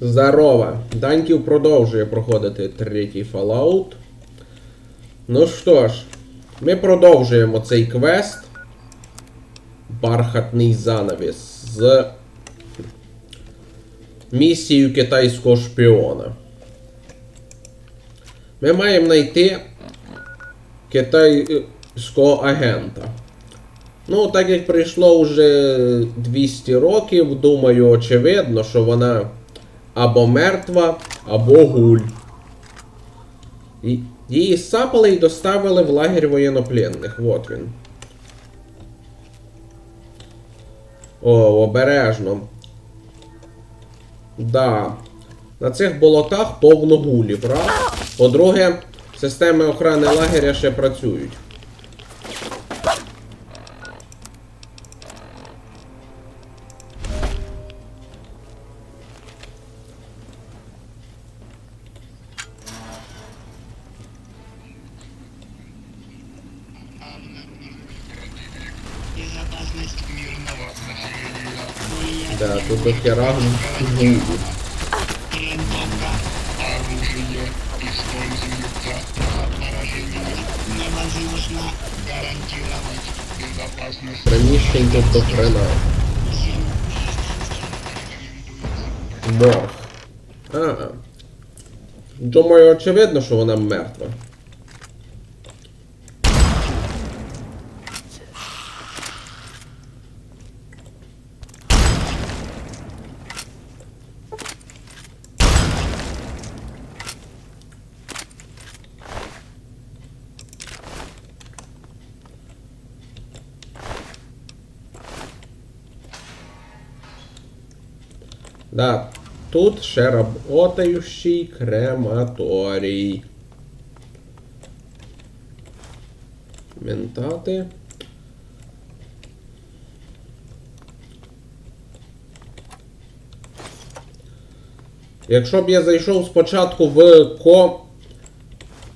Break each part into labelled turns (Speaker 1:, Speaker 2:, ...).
Speaker 1: Здорово! Даньків продовжує проходити третій Fallout. Ну що ж, ми продовжуємо цей квест. Бархатний занавіс з місією китайського шпіона. Ми маємо знайти китайського агента. Ну, так як пройшло вже 200 років, думаю, очевидно, що вона або мертва, або гуль. Її сапали і доставили в лагерь воєннопленних. Вот він. О, обережно. Да. На цих болотах повно гулів, правда? По-друге, системи охорони лагеря ще працюють.
Speaker 2: Безопасность.
Speaker 1: Приміщень тут до хрена. Морг. А. Думаю, очевидно, що вона мертва. Да, тут ще работающий крематорій. Ментати. Якщо б я зайшов спочатку в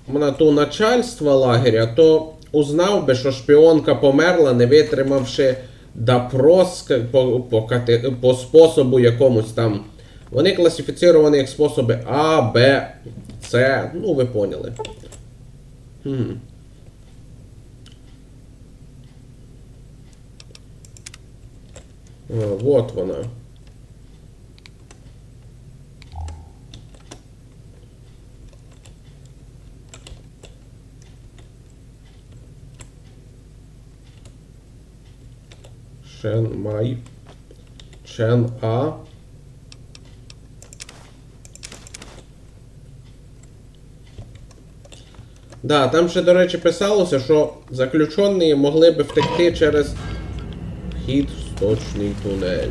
Speaker 1: комнату начальства лагеря, то узнав би, що шпіонка померла, не витримавши допрос по, по, по способу якомусь там. Вони класифіціровані як способи А, Б, С. Ну, ви поняли. Хм. О, вот вона. Шен Май. Чен А. Да, там ще, до речі, писалося, що заключені могли би втекти через вхід в сточний тунель.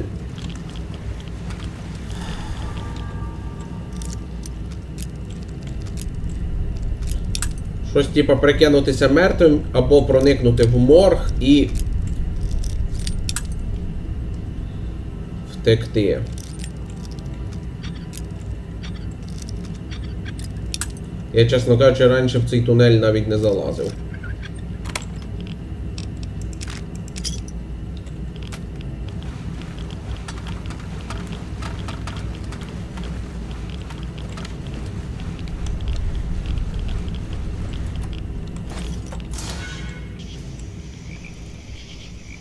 Speaker 1: Щось типа прикинутися мертвим або проникнути в морг і втекти. Я, чесно кажучи, раніше в цей тунель навіть не залазив.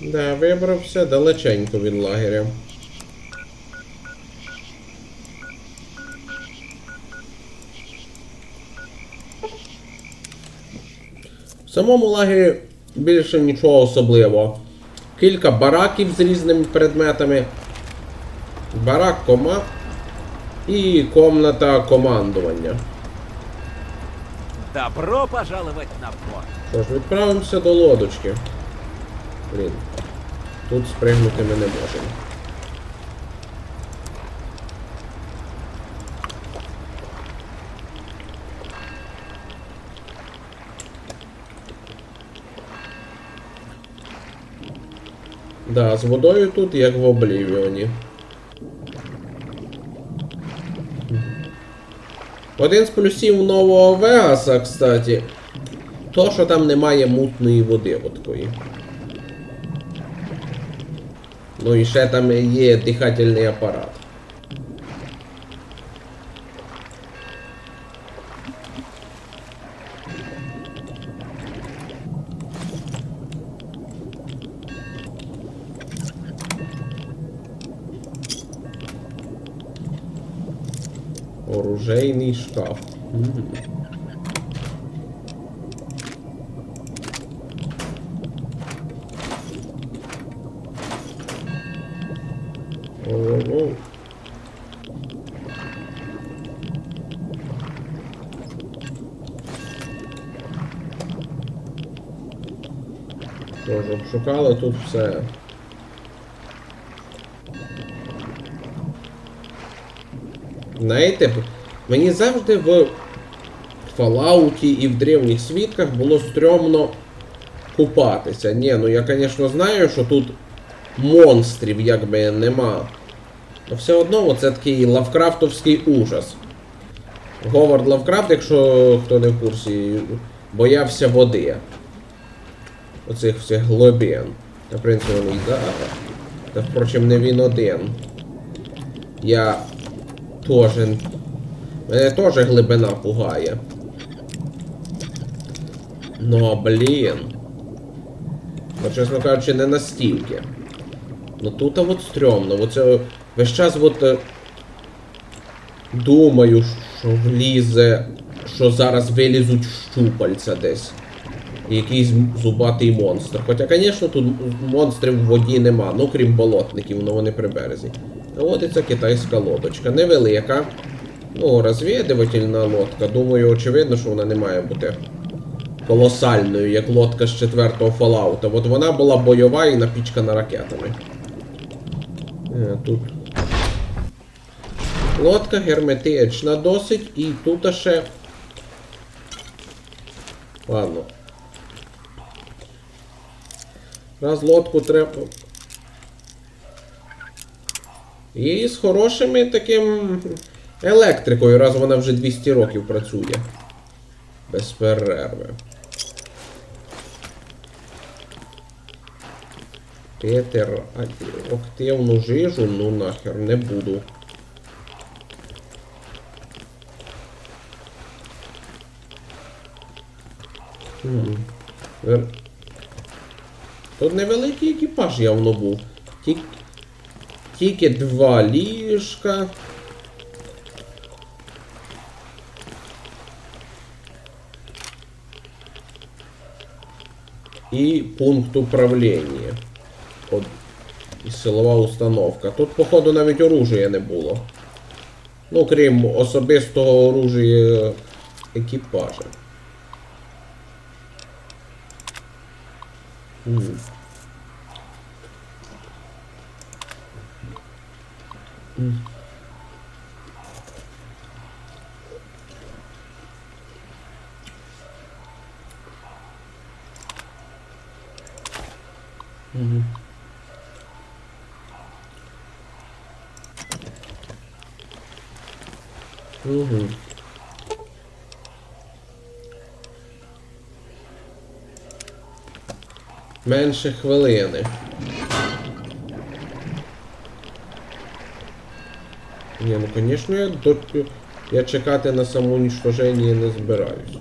Speaker 1: Да, вибрався далеченько від лагеря. Самому лагері більше нічого особливого. Кілька бараків з різними предметами. Барак кома і комната командування.
Speaker 3: Добро пожаловать на борт.
Speaker 1: Що ж, відправимося до лодочки. Блін. Тут спригнути ми не можемо. Да, з водою тут як в Облівіоні. Один з плюсів нового Вегаса, кстати, то, що там немає мутної води такої. Ну і ще там є дихательний апарат. Оружейний шкаф. Мгм. О-о-о. Тож, обшукали тут все. Знаєте, мені завжди в Fallout і в древніх свідках було стрьомно купатися. Ні, ну я, звісно, знаю, що тут монстрів якби нема. Але все одно це такий лавкрафтовський ужас. Говард Лавкрафт, якщо хто не в курсі, боявся води. Оцих всіх глибин. Та, в принципі, вони і зараз. Та, впрочем, не він один. Я теж. Мене теж глибина пугає. Ну, блін. Ну, чесно кажучи, не настільки. Ну тут а от стрьомно. Оце весь час от е, думаю, що влізе, що зараз вилізуть щупальця десь. Якийсь зубатий монстр. Хоча, звісно, тут монстрів в воді нема, ну крім болотників, ну вони при березі. Наводиться китайська лодочка. Невелика. Ну, розвідувальна лодка. Думаю, очевидно, що вона не має бути колосальною, як лодка з четвертого Fallout. От вона була бойова і напічкана ракетами. Е, Тут. Лодка герметична досить, і тут ще. Ладно. Раз лодку треба. І з хорошими таким електрикою, раз вона вже 200 років працює. Без перерви. Петер, активну жижу, ну нахер, не буду. Тут невеликий екіпаж явно був. Тільки, тільки два ліжка. І пункт управління. От, і силова установка. Тут, походу, навіть оружия не було. Ну, крім особистого оружия екіпажа. М. Мгм. Угу. Менше хвилини. Ні, ну звісно, я, до... я чекати на самоуничтоження не збираюсь.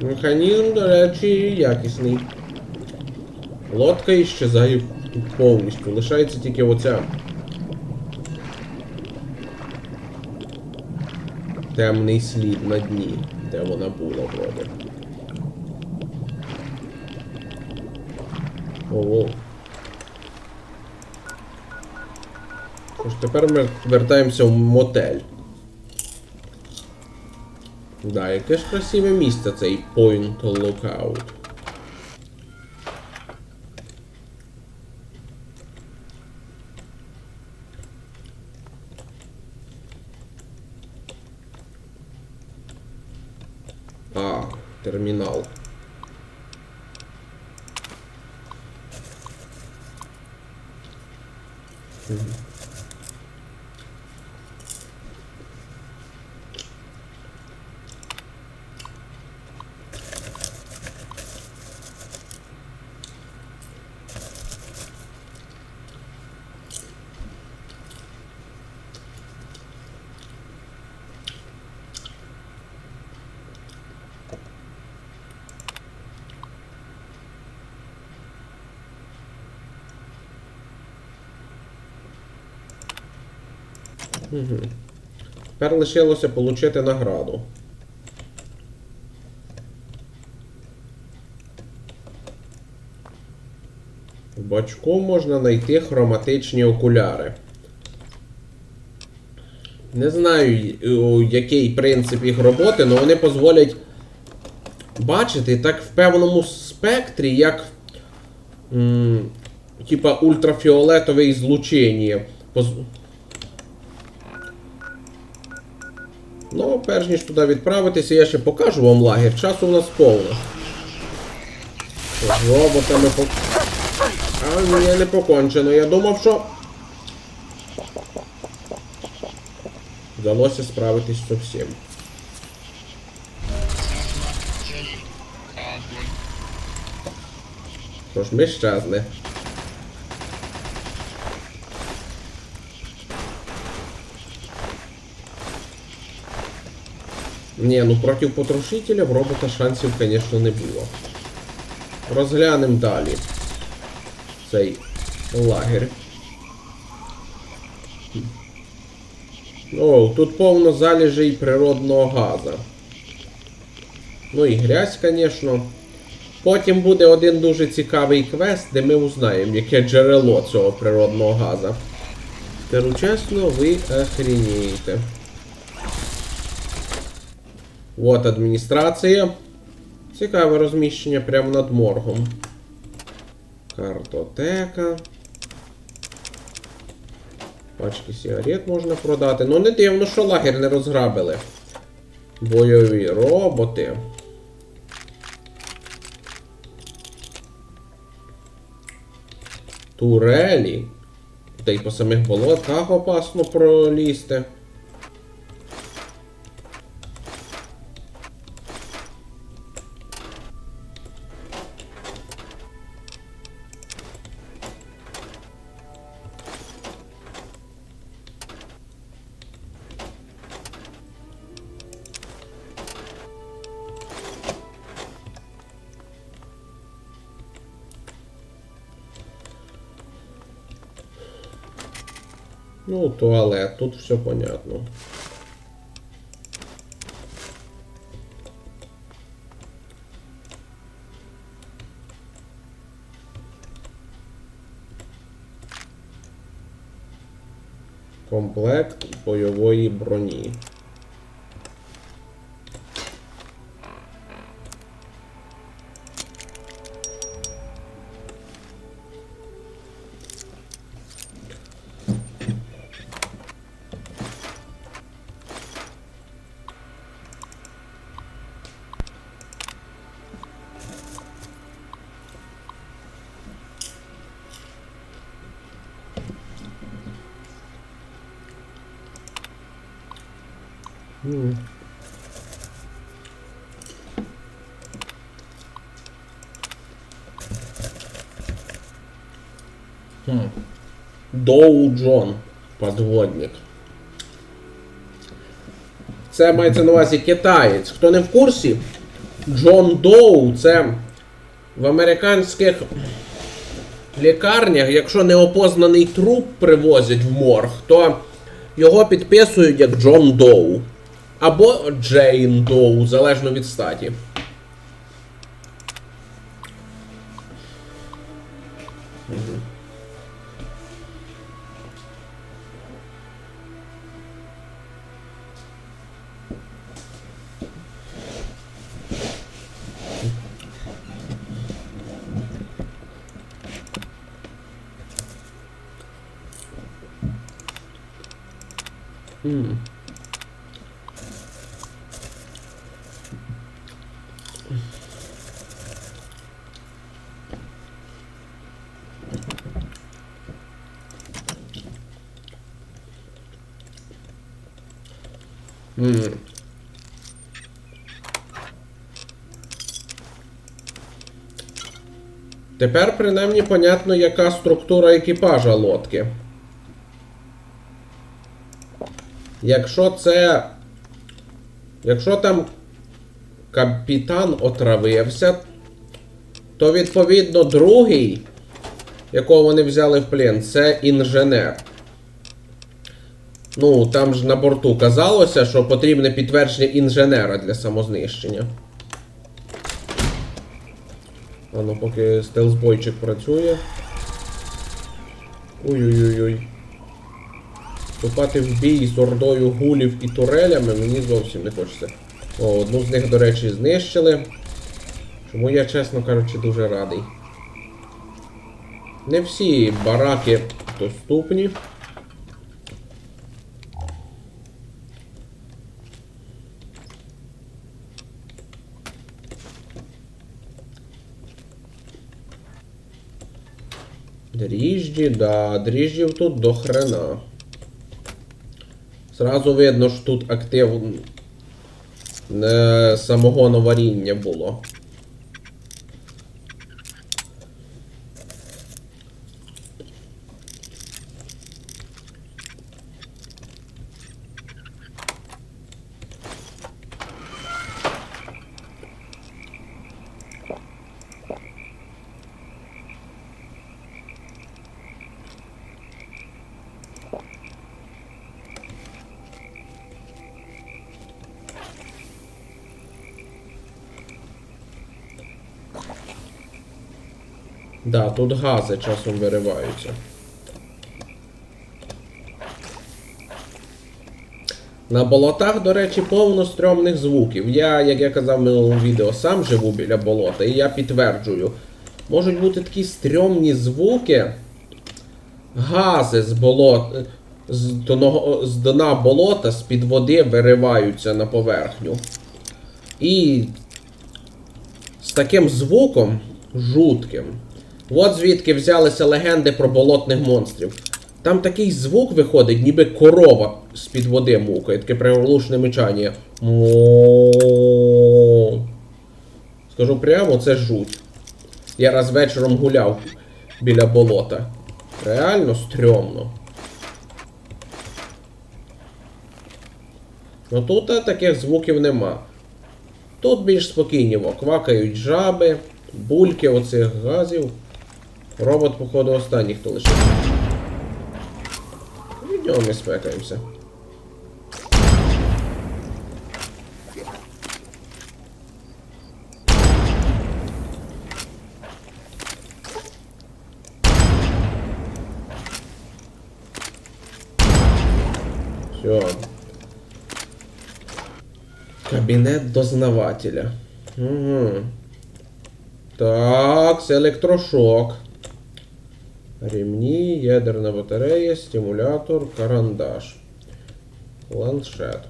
Speaker 1: Механізм, до речі, якісний. Лодка іщезає повністю. Лишається тільки оця. Темний слід на дні, де вона була вроде. Ого. Тож тепер ми вертаємося в мотель. Да, яке ж красиве місце цей Point Lookout. Тепер лишилося отримати награду. В бачку можна знайти хроматичні окуляри. Не знаю, який принцип їх роботи, але вони дозволять бачити так в певному спектрі, як типа ультрафіолетове ізлучення. Поз- Ну, перш ніж туди відправитися, я ще покажу вам лагерь. Часу у нас повно. З роботами по... А, ні, не покончено. Я думав, що. Вдалося справитись з всім.
Speaker 2: Цели.
Speaker 1: Що ж, ми щезли. Ні, ну проти потрошителя в робота шансів, звісно, не було. Розглянемо далі. Цей лагерь. О, тут повно залежей природного газу. Ну і грязь, звісно. Потім буде один дуже цікавий квест, де ми узнаємо, яке джерело цього природного газу. Скажу чесно, ви охренієте. От адміністрація. Цікаве розміщення прямо над моргом. Картотека. Пачки сигарет можна продати. Ну не дивно, що лагерь не розграбили. Бойові роботи. Турелі. Та й по самих болотках опасно пролізти. Ну, туалет, тут все понятно. Комплект бойової броні. Доу Джон. Подводник. Це мається на увазі китаєць. Хто не в курсі, Джон Доу це в американських лікарнях, якщо неопознаний труп привозять в морг, то його підписують як Джон Доу. Або Джейн Доу, залежно від статі. М. Тепер принаймні понятно, яка структура екіпажа лодки. Якщо це. Якщо там капітан отравився, то відповідно другий, якого вони взяли в плен, це інженер. Ну, там ж на борту казалося, що потрібне підтвердження інженера для самознищення. А ну, поки стелсбойчик працює. Ой-ой-ой-ой. Вступати в бій з ордою гулів і турелями мені зовсім не хочеться. О, одну з них, до речі, знищили. Чому я, чесно кажучи, дуже радий. Не всі бараки доступні. Дріжджі, да, дріжджів тут до хрена. Зразу видно, що тут актив не самогоноваріння було. Да, тут гази часом вириваються. На болотах, до речі, повно стрьомних звуків. Я, як я казав в минулому відео, сам живу біля болота, і я підтверджую. Можуть бути такі стрьомні звуки. Гази з болот. З, доного, з дна болота з-під води вириваються на поверхню. І з таким звуком жутким. От звідки взялися легенди про болотних монстрів. Там такий звук виходить, ніби корова з-під води мукає, таке приглушне мичання. Мо. Скажу прямо, це жуть. Я раз вечором гуляв біля болота. Реально стрьомно. Ну тут таких звуків нема. Тут більш спокійніво. Квакають жаби, бульки оцих газів. Робот, походу, останній, хто лишився. Від нього ми спекаємося. Все. Кабінет дознавателя. Угу. Так, це електрошок. Ремні, ядерна батарея, стимулятор, карандаш. Планшет.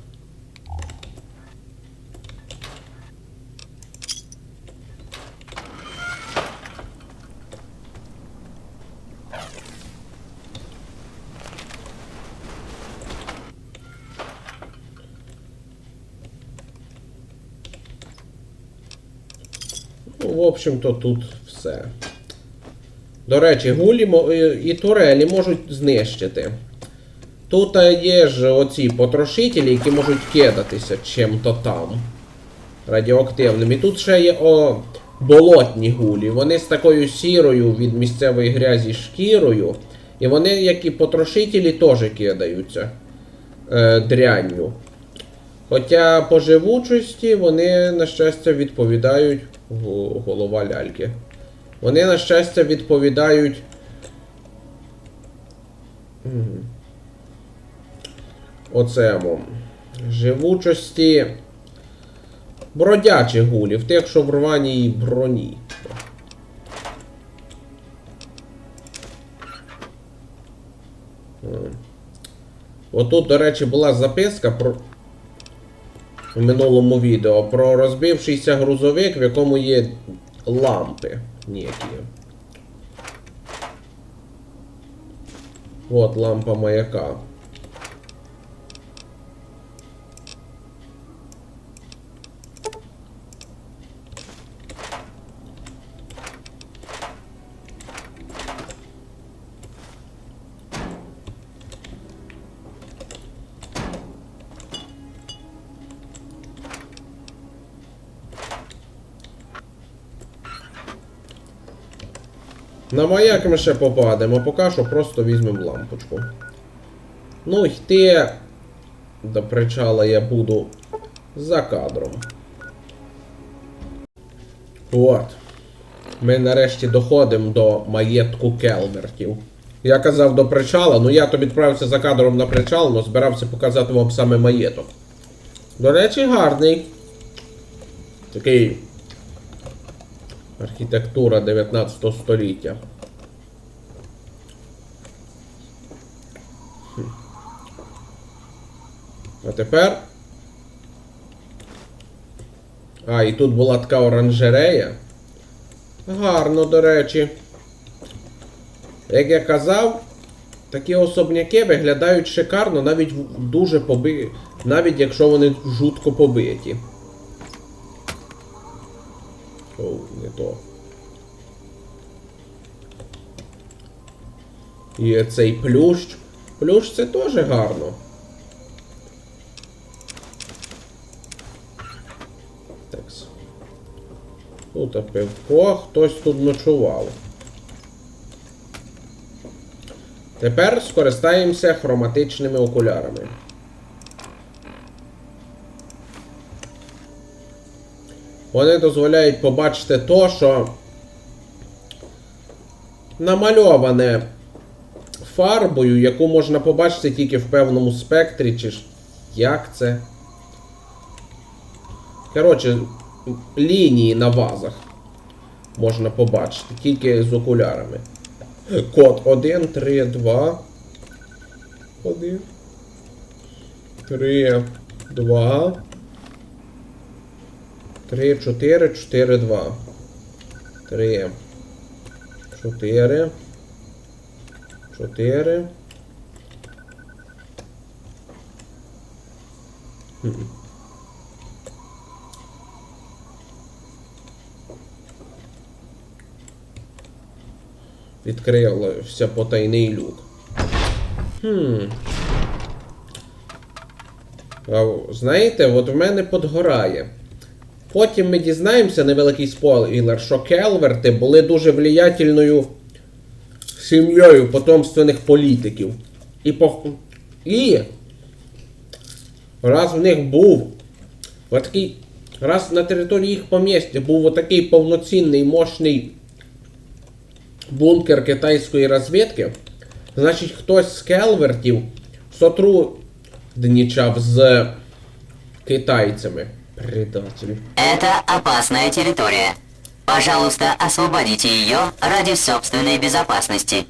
Speaker 1: Ну, в общем-то, тут все. До речі, гулі е, і турелі можуть знищити. Тут е, є ж оці потрошителі, які можуть кидатися чим-то там. Радіоактивним. І тут ще є о, болотні гулі. Вони з такою сірою від місцевої грязі шкірою. І вони, як і потрошителі, теж кидаються е, дрянню. Хоча по живучості вони, на щастя, відповідають голова ляльки. Вони, на щастя, відповідають. Оцему. Живучості бродячих гулів, тих, що в рваній броні. Отут, до речі, була записка про. В минулому відео про розбившийся грузовик, в якому є лампи ніякі. От лампа маяка. На маяк ми ще попадемо, поки що просто візьмемо лампочку. Ну, йти до причала я буду за кадром. От. Ми нарешті доходимо до маєтку Келвертів. Я казав до причала, ну я то відправився за кадром на причал, але збирався показати вам саме маєток. До речі, гарний. Такий. Архітектура 19 століття. А тепер. А, і тут була така оранжерея. Гарно, до речі. Як я казав, такі особняки виглядають шикарно, навіть дуже поби... навіть якщо вони жутко побиті. О, не то. І цей плющ. Плющ це теж гарно. Такс. Тут а пивко, хтось тут ночував. Тепер скористаємося хроматичними окулярами. Вони дозволяють побачити то, що намальоване фарбою, яку можна побачити тільки в певному спектрі, чи ж як це. Коротше, лінії на вазах можна побачити тільки з окулярами. Код 1, 3, 2. 1. 3, 2. 3, 4, 4, 2. 3. 4. 4. Хм. Відкрився потайний люк. Хм. Знаєте, от в мене подгорає. Потім ми дізнаємося, невеликий спойлер, що Келверти були дуже влиятельною сім'єю потомственних політиків. І, по... І раз в них був отакий, раз на території їх помістя був отакий повноцінний мощний бункер китайської розвідки, значить хтось з Келвертів сотрудничав з китайцями. Предатель.
Speaker 4: Это опасная территория. Пожалуйста, освободите ее ради собственной безопасности.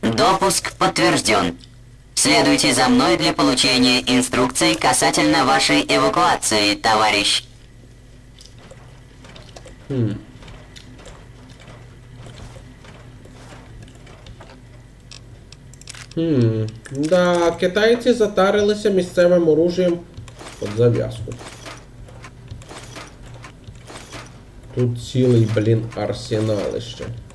Speaker 4: Допуск подтвержден. Следуйте за мной для получения инструкций касательно вашей эвакуации, товарищ.
Speaker 1: Хм, да, китайці затарилися місцевим оружієм під зав'язку. Тут цілий, блін, арсеналище.
Speaker 4: Прошу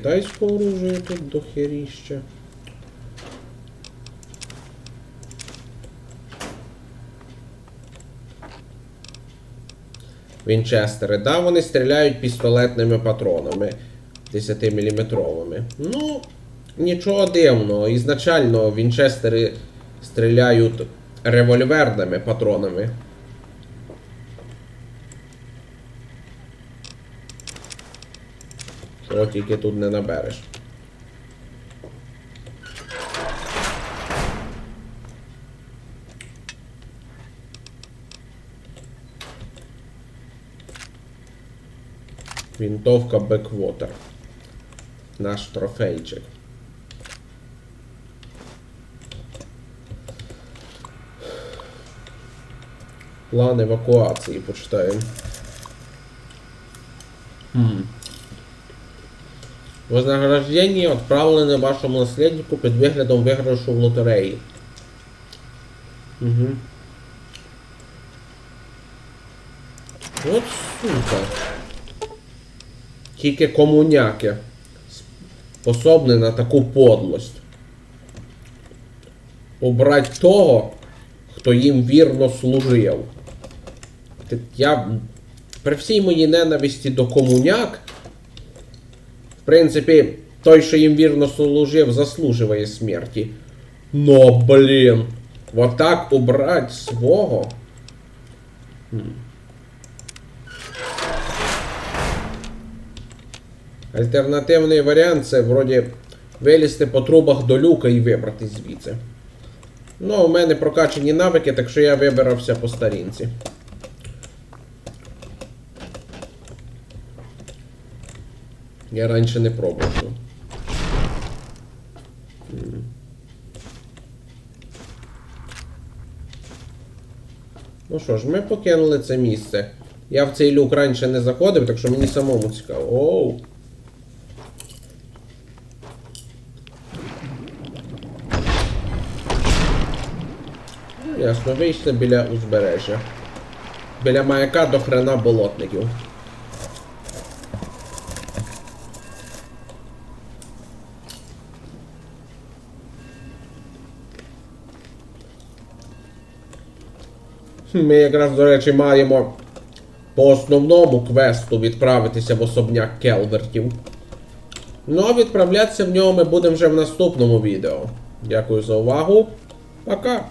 Speaker 1: китайського оружия тут дохеріще. Вінчестери, да, вони стріляють пістолетними патронами 10-мм. Ну, нічого дивного. Ізначально вінчестери стріляють револьверними патронами. Чого тільки тут не набереш. Вінтовка Беквотер. Наш трофейчик. План евакуації почитаємо. Вознаграждение отправлене вашому наследнику під виглядом виграшу в лотереї. Угу. От сука. Тільки комуняки способні на таку подлость. Убрать того, хто їм вірно служив. Я при всій моїй ненависті до комуняк, принципі, той, що їм вірно служив, заслужує смерті. Но, блін, вот так убрать свого. Альтернативний варіант це вроді вилізти по трубах до люка і вибрати звідси. Ну, у мене прокачані навики, так що я вибирався по старінці. Я раніше не пробував. Ну що ж, ми покинули це місце. Я в цей люк раніше не заходив, так що мені самому цікаво. Оу. Ну, ясно, вийшли біля узбережжя. Біля маяка до хрена болотників. Ми якраз, до речі, маємо по основному квесту відправитися в особняк Келвертів. Ну а відправлятися в нього ми будемо вже в наступному відео. Дякую за увагу. Пока!